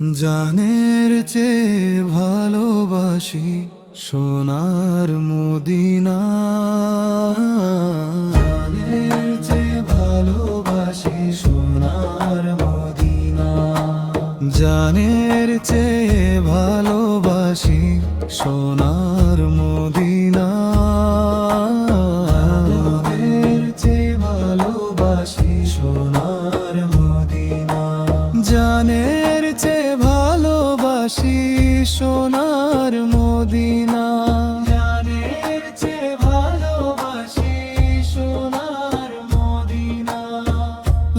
জানের চেয়ে ভালোবাসি সোনার মদিনা। জানের চেয়ে ভালোবাসি সোনার মদিনা। জানের চেয়ে ভালোবাসি সোনার মদিনা। সোনার মদিনা। জানের চেয়ে ভালোবাসি সোনার মদিনা।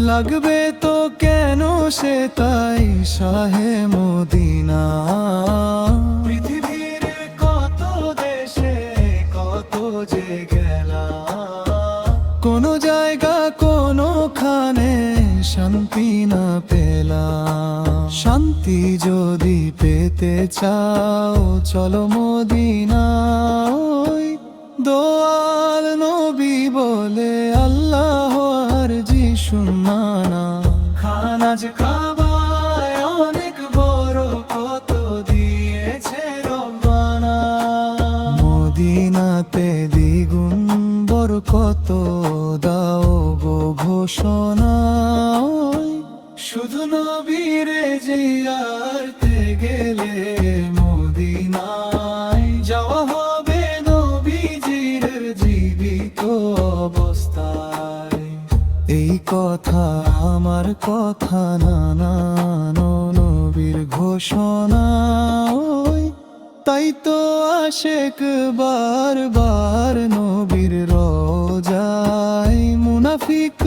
লাগবে তো কেন সে তাই শাহে মদিনা? পৃথিবীর কত দেশে কত যে গেলা শান্তি না পেলাম শান্তি যদি পেতে চাও, চলো মদিনা ওই দোয়াল নবী বলে আল্লাহ আর জি শুনানা খানাজ খাবায় বড় কত দিয়েছে দ্বিগুণ কত দাও গো ঘোষণা। নবীরে জিয়ারতে গেলে মদিনায় যাওয়া হবে নবীজির জীবিত অবস্থায়। এই কথা আমার কথা না না নবীর ঘোষণা তাই তো আশেক বারবার নবীর রোজায় মুনাফিকরা ওই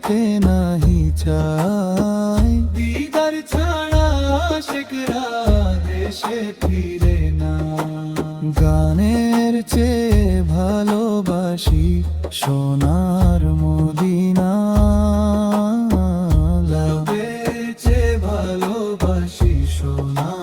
দিতে নাহি চাই দিদার ছাড়া শেখরা দেশে ফিরে না। গানের চেয়ে ভালোবাসি সোনার মদিনা। ভালোবাসি সোনার